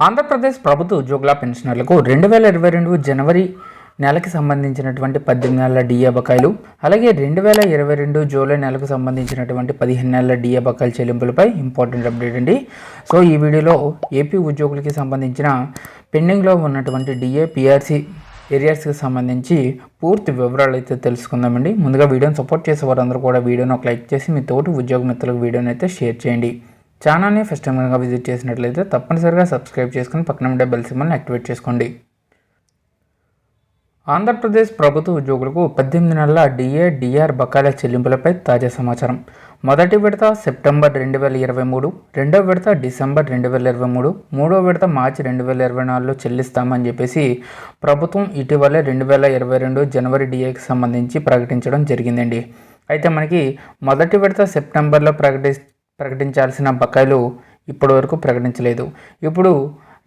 ఆంధ్రప్రదేశ్ ప్రభుత్వ ఉద్యోగుల పెన్షనర్లకు రెండు వేల ఇరవై రెండు జనవరి నెలకి సంబంధించినటువంటి పద్దెనిమిది నెలల డిఏ బకాయిలు అలాగే రెండు వేల ఇరవై రెండు జూలై నెలకు సంబంధించినటువంటి పదిహేను నెలల డిఏ బకాయిల చెల్లింపులపై ఇంపార్టెంట్ అప్డేట్ అండి. సో ఈ వీడియోలో ఏపీ ఉద్యోగులకి సంబంధించిన పెండింగ్లో ఉన్నటువంటి డిఏ పిఆర్సీ ఏరియాస్కి సంబంధించి పూర్తి వివరాలు అయితే తెలుసుకుందామండి. ముందుగా వీడియోని సపోర్ట్ చేసే వారందరూ కూడా వీడియోని ఒక లైక్ చేసి మీ తోటి ఉద్యోగ మిత్రులకు వీడియోని అయితే షేర్ చేయండి. ఛానల్ని ఫస్ట్ టైం కనుక విజిట్ చేసినట్లయితే తప్పనిసరిగా సబ్స్క్రైబ్ చేసుకుని పక్కన ఉండే బెల్ సింబల్ని యాక్టివేట్ చేసుకోండి. ఆంధ్రప్రదేశ్ ప్రభుత్వ ఉద్యోగులకు పద్దెనిమిది నెలల డిఏ డిఆర్ బకాయిల చెల్లింపులపై తాజా సమాచారం. మొదటి విడత సెప్టెంబర్ రెండు వేల ఇరవై మూడు రెండో విడత డిసెంబర్ రెండు వేల ఇరవై మూడు మూడో విడత మార్చి రెండు వేల ఇరవై నాలుగులో చెల్లిస్తామని చెప్పేసి ప్రభుత్వం ఇటీవలే రెండు వేల ఇరవై రెండు జనవరి డిఏకి సంబంధించి ప్రకటించడం జరిగిందండి. అయితే మనకి మొదటి విడత సెప్టెంబర్లో ప్రకటి ప్రకటించాల్సిన బకాయిలు ఇప్పటి వరకు ప్రకటించలేదు. ఇప్పుడు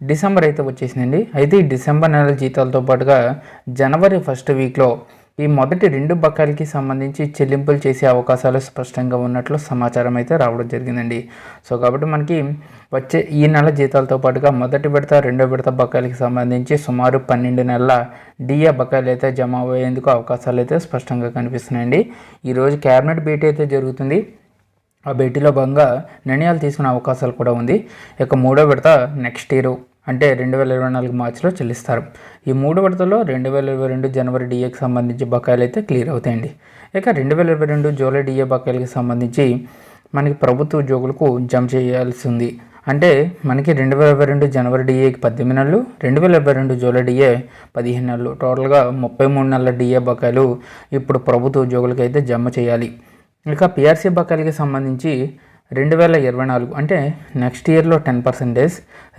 డిసెంబర్ అయితే వచ్చేసిందండి. అయితే ఈ డిసెంబర్ నెల జీతాలతో పాటుగా జనవరి ఫస్ట్ వీక్లో ఈ మొదటి రెండు బకాయిలకి సంబంధించి చెల్లింపులు చేసే అవకాశాలు స్పష్టంగా ఉన్నట్లు సమాచారం అయితే రావడం జరిగిందండి. సో కాబట్టి మనకి వచ్చే ఈ నెల జీతాలతో పాటుగా మొదటి విడత రెండో విడత బకాయిలకి సంబంధించి సుమారు పన్నెండు నెలల డిఏ బకాయిలు అయితే జమ అయ్యేందుకు అవకాశాలు అయితే స్పష్టంగా కనిపిస్తున్నాయండి. ఈరోజు క్యాబినెట్ భేటీ అయితే జరుగుతుంది. ఆ భేటీలో భాగంగా నిర్ణయాలు తీసుకునే అవకాశాలు కూడా ఉంది. ఇక మూడో విడత నెక్స్ట్ ఇయర్ అంటే రెండు వేల ఇరవై నాలుగు మార్చిలో చెల్లిస్తారు. ఈ మూడు విడతలో రెండు వేల ఇరవై రెండు జనవరి డిఏకి సంబంధించి బకాయిలు అయితే క్లియర్ అవుతాయండి. ఇక రెండు వేల ఇరవై రెండు జూలై డిఏ బకాయిలకి సంబంధించి మనకి ప్రభుత్వ ఉద్యోగులకు జమ చేయాల్సి ఉంది. అంటే మనకి రెండు వేల ఇరవై రెండు జనవరి డిఏకి పద్దెనిమిది నెలలు రెండు వేల ఇరవై రెండు జూలై డిఏ పదిహేను నెలలు. టోటల్గా ముప్పై మూడు నెలల డిఏ బకాయిలు ఇప్పుడు ప్రభుత్వ ఉద్యోగులకి అయితే జమ చేయాలి. ఇంకా పిఆర్సీ బకాయిలకి సంబంధించి రెండు వేల ఇరవై నాలుగు అంటే నెక్స్ట్ ఇయర్లో టెన్ పర్సెంటేజ్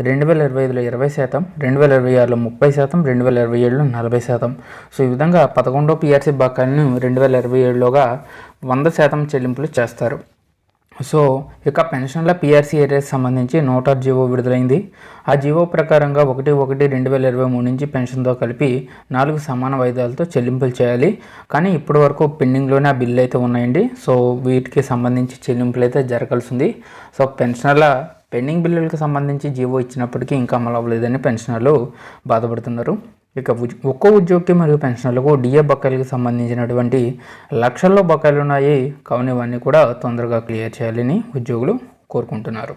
రెండు వేల ఇరవై ఐదులో ఇరవై శాతం రెండు వేల ఇరవై ఆరులో ముప్పై శాతం రెండు వేల ఇరవై ఏడులో నలభై శాతం. సో ఈ విధంగా పదకొండో పిఆర్సీ బకాయిలను రెండు వేల ఇరవై ఏడులోగా వంద శాతం చెల్లింపులు చేస్తారు. సో ఇక పెన్షన్ల పిఆర్సీ ఏరియాకి సంబంధించి నోటార్ జీవో విడుదలైంది. ఆ జీవో ప్రకారంగా ఒకటి ఒకటి రెండు వేల ఇరవై మూడు నుంచి పెన్షన్తో కలిపి నాలుగు సమాన వాయిదాలతో చెల్లింపులు చేయాలి. కానీ ఇప్పటి వరకు పెండింగ్లోనే ఆ బిల్లు అయితే ఉన్నాయండి. సో వీటికి సంబంధించి చెల్లింపులు అయితే జరగాల్సి ఉంది. సో పెన్షనర్ల పెండింగ్ బిల్లులకు సంబంధించి జీవో ఇచ్చినప్పటికీ ఇంకా అమలు అవ్వలేదని పెన్షనర్లు బాధపడుతున్నారు. ఇక ఒక్క ఒక్కో ఉద్యోగి మరియు పెన్షనర్లకు డిఏ బకాయిలకు సంబంధించినటువంటి లక్షల్లో బకాయిలు ఉన్నాయి కావున ఇవన్నీ కూడా తొందరగా క్లియర్ చేయాలని ఉద్యోగులు కోరుకుంటున్నారు.